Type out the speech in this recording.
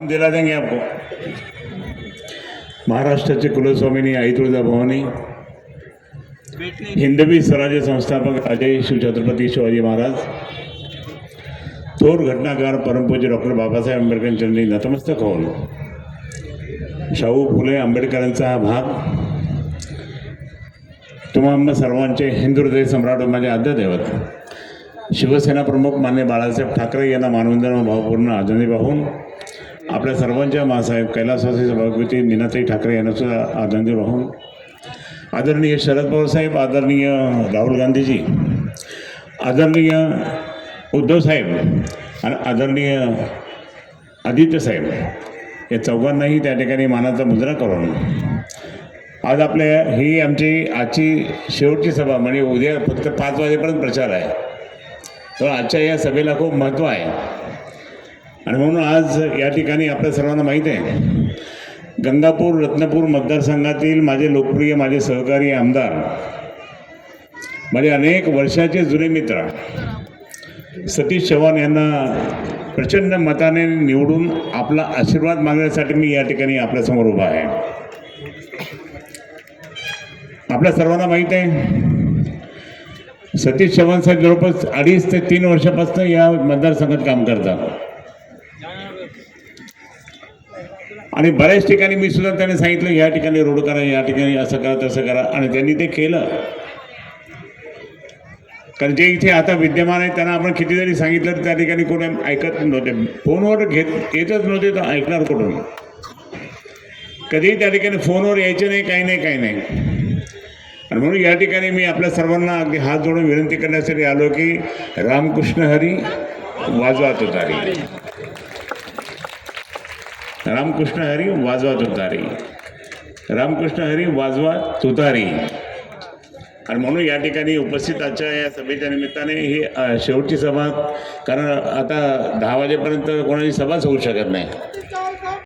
दिला देंगे आपको। महाराष्ट्राचे कुलस्वामिनी आई तुळजा भवानी हिंदवी स्वराज्य संस्थापक अजय शिवछत्रपती शिवाजी महाराज थोर घटनाकार परमपूज्य डॉक्टर बाबासाहेब आंबेडकरांच्यांनी नतमस्तक होऊन शाहू फुले आंबेडकरांचा हा भाग तुम्हा सर्वांचे हिंदू हृदय सम्राट माझे आद्यदैवत शिवसेना प्रमुख मान्य बाळासाहेब ठाकरे यांना मानवंदन भावपूर्ण आदरणी वाहून आपल्या सर्वांच्या मासाहेब कैलासवासी सभापती मीनाताई ठाकरे यांना सुद्धा आदरणी वाहून. आदरणीय शरद पवार साहेब आदरणीय राहुल गांधीजी आदरणीय उद्धव साहेब आणि आदरणीय आदित्य साहेब या चौघांनाही त्या ठिकाणी मानाचा मुद्रा करून आज आपल्या ही आमची आजची शेवटची सभा म्हणजे उद्या फक्त पाच वाजेपर्यंत प्रचार आहे. तर आजच्या या सभेला खूप महत्त्व आहे. आणि म्हणून आज या ठिकाणी आपल्या सर्वांना माहीत आहे गंगापूर रत्नपूर मतदारसंघातील माझे लोकप्रिय माझे सहकारी आमदार माझे अनेक वर्षाचे जुने मित्र सतीश चव्हाण यांना प्रचंड मताने निवडून आपला आशीर्वाद मागण्यासाठी मी या ठिकाणी आपल्यासमोर उभा आहे. आपल्या सर्वांना माहीत आहे सतीश चव्हाण साहेब जवळपास अडीच ते तीन वर्षापासून या मतदारसंघात काम करतात. आणि बऱ्याच ठिकाणी मी सुद्धा त्यांनी सांगितलं या ठिकाणी रोड करा या ठिकाणी असं करा तसं करा. आणि त्यांनी ते केलं. कारण जे इथे आता विद्यमान आहे त्यांना आपण किती जरी सांगितलं त्या ठिकाणी कोणी ऐकत नव्हते. फोनवर घेत येतच नव्हते तर ऐकणार कुठून? कधीही त्या ठिकाणी फोनवर यायचे नाही काही नाही काही नाही. आणि म्हणून या ठिकाणी मी आपल्या सर्वांना अगदी हात जोडून विनंती करण्यासाठी आलो की रामकृष्ण हरी वाजवा तुतारी रामकृष्ण हरी वाजवा तुतारी. रामकृष्ण हरी वाजवा तुतारी. आणि म्हणून या ठिकाणी उपस्थित आजच्या या सभेच्या निमित्ताने ही शेवटची सभा कारण आता दहा वाजेपर्यंत कोणाची सभाच होऊ शकत नाही.